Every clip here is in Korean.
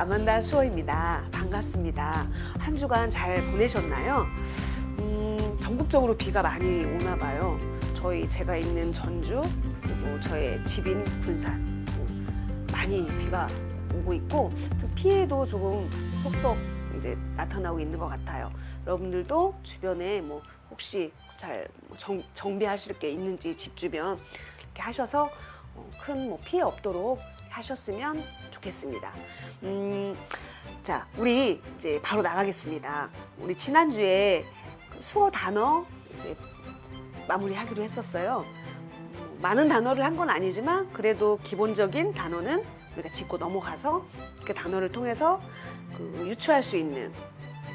아만다 수어입니다. 반갑습니다. 한 주간 잘 보내셨나요? 음, 전국적으로 비가 많이 오나 봐요. 저희 제가 있는 전주 그리고 저의 집인 군산 음, 많이 비가 오고 있고 좀 피해도 조금 속속 이제 나타나고 있는 것 같아요. 여러분들도 주변에 뭐 혹시 잘 정, 정비하실 게 있는지 집 주변 이렇게 하셔서 어, 큰뭐 피해 없도록 하셨으면 좋겠습니다. 음, 자, 우리 이제 바로 나가겠습니다. 우리 지난주에 그 수어 단어 이제 마무리하기로 했었어요. 음, 많은 단어를 한 건 아니지만 그래도 기본적인 단어는 우리가 짚고 넘어가서 그 단어를 통해서 그 유추할 수 있는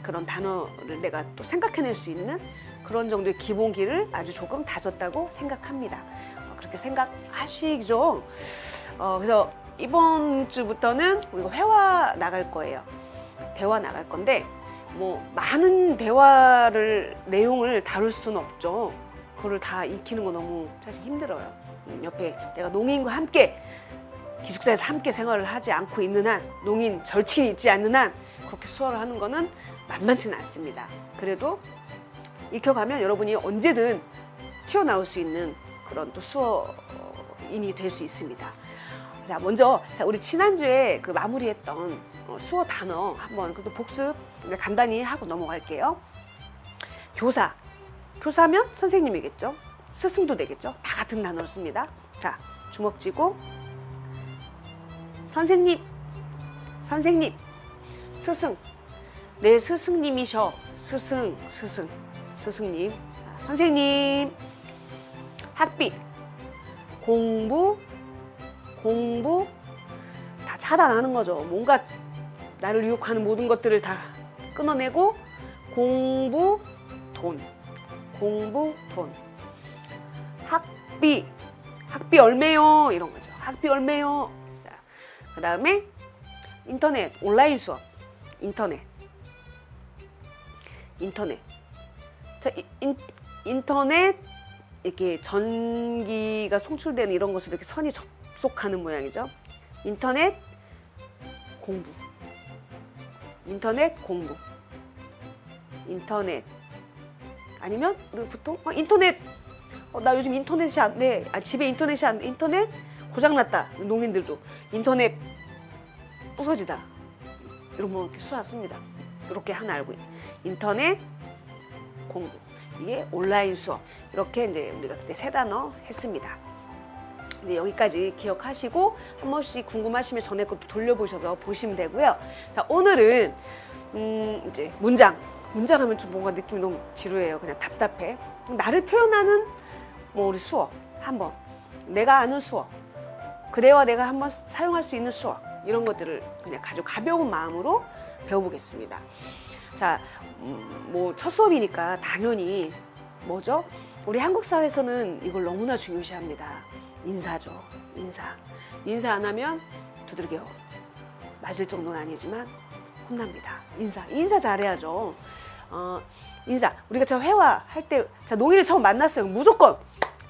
그런 단어를 내가 또 생각해낼 수 있는 그런 정도의 기본기를 아주 조금 다졌다고 생각합니다. 어, 그렇게 생각하시죠. 어, 그래서 이번 주부터는 우리가 회화 나갈 거예요. 대화 나갈 건데 뭐 많은 대화를 내용을 다룰 수는 없죠. 그거를 다 익히는 거 너무 사실 힘들어요. 음, 옆에 내가 농인과 함께 기숙사에서 함께 생활을 하지 않고 있는 한 농인 절친이 있지 않는 한 그렇게 수어를 하는 거는 만만치는 않습니다. 그래도 익혀가면 여러분이 언제든 튀어나올 수 있는 그런 또 수어인이 될 수 있습니다. 자, 먼저 자 우리 지난주에 그 마무리했던 어, 수어 단어 한번 그도 복습 간단히 하고 넘어갈게요. 교사, 교사면 선생님이겠죠. 스승도 되겠죠. 다 같은 단어를 씁니다. 자, 주먹 쥐고 선생님, 선생님, 스승, 내 스승님이셔. 스승, 스승, 스승님, 자, 선생님, 학비, 공부, 공부 다 차단하는 거죠. 뭔가 나를 유혹하는 모든 것들을 다 끊어내고 공부, 돈, 공부, 돈, 학비, 학비 얼매요 이런 거죠. 학비 얼매요. 자, 그 다음에 인터넷 온라인 수업, 인터넷, 인터넷. 자, 이- 인, 인터넷 이렇게 전기가 송출되는 이런 것으로 이렇게 선이 접 속하는 모양이죠. 인터넷 공부. 인터넷 공부. 인터넷. 아니면 우리 보통 어, 인터넷 어, 나 요즘 인터넷이 안 돼. 아, 집에 인터넷이 안 돼. 인터넷 고장났다. 농인들도 인터넷 부서지다. 이런 거 이렇게 수화씁니다. 이렇게 하나 알고 있는 인터넷 공부. 이게 온라인 수업. 이렇게 이제 우리가 그때 세 단어 했습니다. 이제 여기까지 기억하시고 한 번씩 궁금하시면 전에 것도 돌려보셔서 보시면 되고요. 자 오늘은 음 이제 문장 문장 하면 좀 뭔가 느낌이 너무 지루해요. 그냥 답답해. 나를 표현하는 뭐 우리 수어 한번 내가 아는 수어 그대와 내가 한번 사용할 수 있는 수어 이런 것들을 그냥 아주 가벼운 마음으로 배워보겠습니다. 자, 음, 뭐첫 수업이니까 당연히 뭐죠? 우리 한국 사회에서는 이걸 너무나 중요시합니다. 인사죠. 인사. 인사 안 하면 두들겨 맞을 정도는 아니지만 혼납니다. 인사. 인사 잘해야죠. 어, 인사. 우리가 저 회화 할 때, 자, 농인을 처음 만났어요. 무조건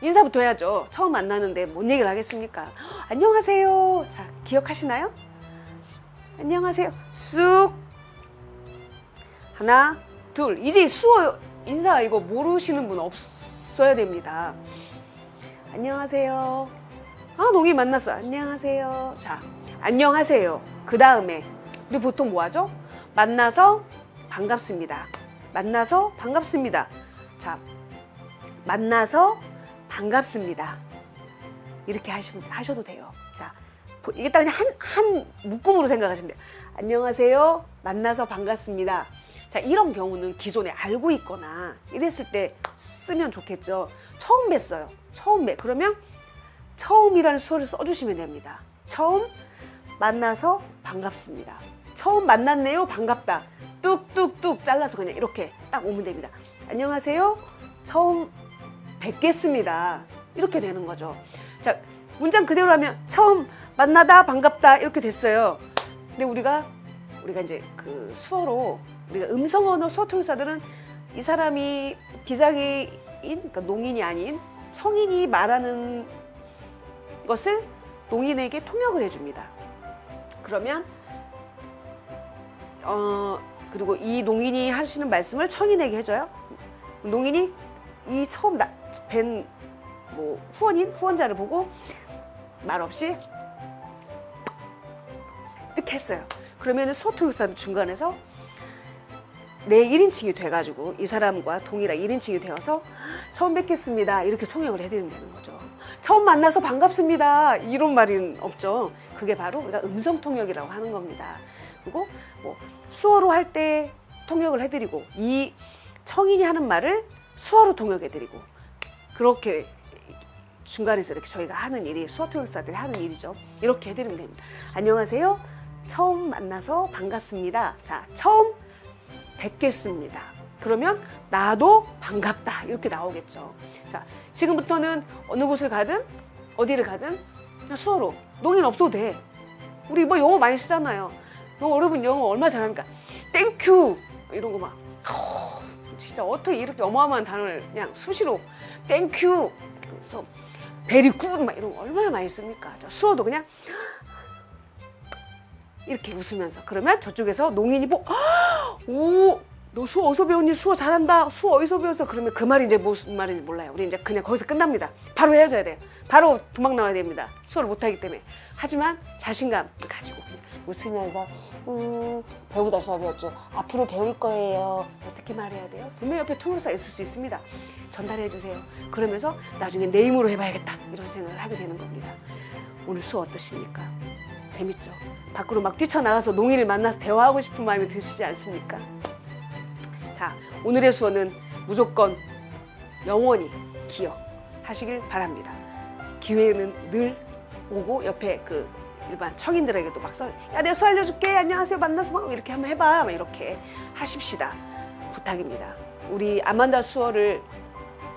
인사부터 해야죠. 처음 만나는데 뭔 얘기를 하겠습니까? 안녕하세요. 자, 기억하시나요? 안녕하세요. 쑥. 하나, 둘. 이제 수어 인사 이거 모르시는 분 없어야 됩니다. 안녕하세요. 아, 농인 만났어. 안녕하세요. 자, 안녕하세요. 그 다음에 우리 보통 뭐 하죠? 만나서 반갑습니다. 만나서 반갑습니다. 자, 만나서 반갑습니다. 이렇게 하시면, 하셔도 돼요. 자, 보- 이게 딱 그냥 한, 한 묶음으로 생각하시면 돼요. 안녕하세요. 만나서 반갑습니다. 자, 이런 경우는 기존에 알고 있거나 이랬을 때 쓰면 좋겠죠. 처음 뵀어요. 처음 뵀. 그러면 처음이라는 수어를 써주시면 됩니다. 처음 만나서 반갑습니다. 처음 만났네요. 반갑다. 뚝뚝뚝 잘라서 그냥 이렇게 딱 오면 됩니다. 안녕하세요. 처음 뵙겠습니다. 이렇게 되는 거죠. 자, 문장 그대로 하면 처음 만나다 반갑다 이렇게 됐어요. 근데 우리가 우리가 이제 그 수어로 우리가 음성 언어 수어 통역사들은 이 사람이 비장애인 그러니까 농인이 아닌 성인이 말하는 것을 농인에게 통역을 해줍니다. 그러면 어 그리고 이 농인이 하시는 말씀을 청인에게 해줘요. 농인이 이 처음 뵌 뭐 후원인 후원자를 보고 말 없이 이렇게 했어요. 그러면 소토육사는 중간에서 내 1인칭이 돼가지고 이 사람과 동일한 1인칭이 되어서 처음 뵙겠습니다. 이렇게 통역을 해드리면 거죠. 처음 만나서 반갑습니다. 이런 말은 없죠. 그게 바로 우리가 음성 통역이라고 하는 겁니다. 그리고 뭐 수어로 할 때 통역을 해드리고 이 청인이 하는 말을 수어로 통역해드리고 그렇게 중간에서 이렇게 저희가 하는 일이 수어 통역사들이 하는 일이죠. 이렇게 해드리면 됩니다. 안녕하세요. 처음 만나서 반갑습니다. 자, 처음 뵙겠습니다. 그러면 나도 반갑다 이렇게 나오겠죠. 자, 지금부터는 어느 곳을 가든 어디를 가든 그냥 수어로 농인 없어도 돼. 우리 뭐 영어 많이 쓰잖아요. 영어 여러분 영어 얼마 잘합니까? 땡큐 이런 거 막. 어, 진짜 어떻게 이렇게 어마어마한 단어를 그냥 수시로 땡큐 그래서 베리 굿 막 이런 거 얼마나 많이 씁니까? 저 수어도 그냥 이렇게 웃으면서 그러면 저쪽에서 농인이 보, 오, 너 수어 어디서 배웠니? 수어 잘한다. 수어 어디서 배웠어? 그러면 그 말이 이제 무슨 말인지 몰라요. 우리 이제 그냥 거기서 끝납니다. 바로 헤어져야 돼요. 바로 도망 나와야 됩니다. 수어를 못하기 때문에. 하지만 자신감 가지고 웃으면서 음, 배우다 배웠죠. 앞으로 배울 거예요. 어떻게 말해야 돼요? 분명 옆에 통역사 있을 수 있습니다. 전달해 주세요. 그러면서 나중에 내 힘으로 해봐야겠다. 이런 생각을 하게 되는 겁니다. 오늘 수어 어떠십니까? 재밌죠? 밖으로 막 뛰쳐나가서 농인을 만나서 대화하고 싶은 마음이 드시지 않습니까? 자, 오늘의 수어는 무조건 영원히 기억하시길 바랍니다. 기회는 늘 오고 옆에 그 일반 청인들에게도 막 써, 야, 내가 수어 알려줄게. 안녕하세요. 만나서 막 이렇게 한번 해봐. 막 이렇게 하십시다. 부탁입니다. 우리 아만다 수어를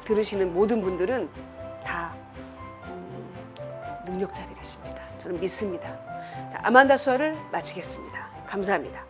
들으시는 모든 분들은 능력자들이십니다. 저는 믿습니다. 자, 아만다 수어를 마치겠습니다. 감사합니다.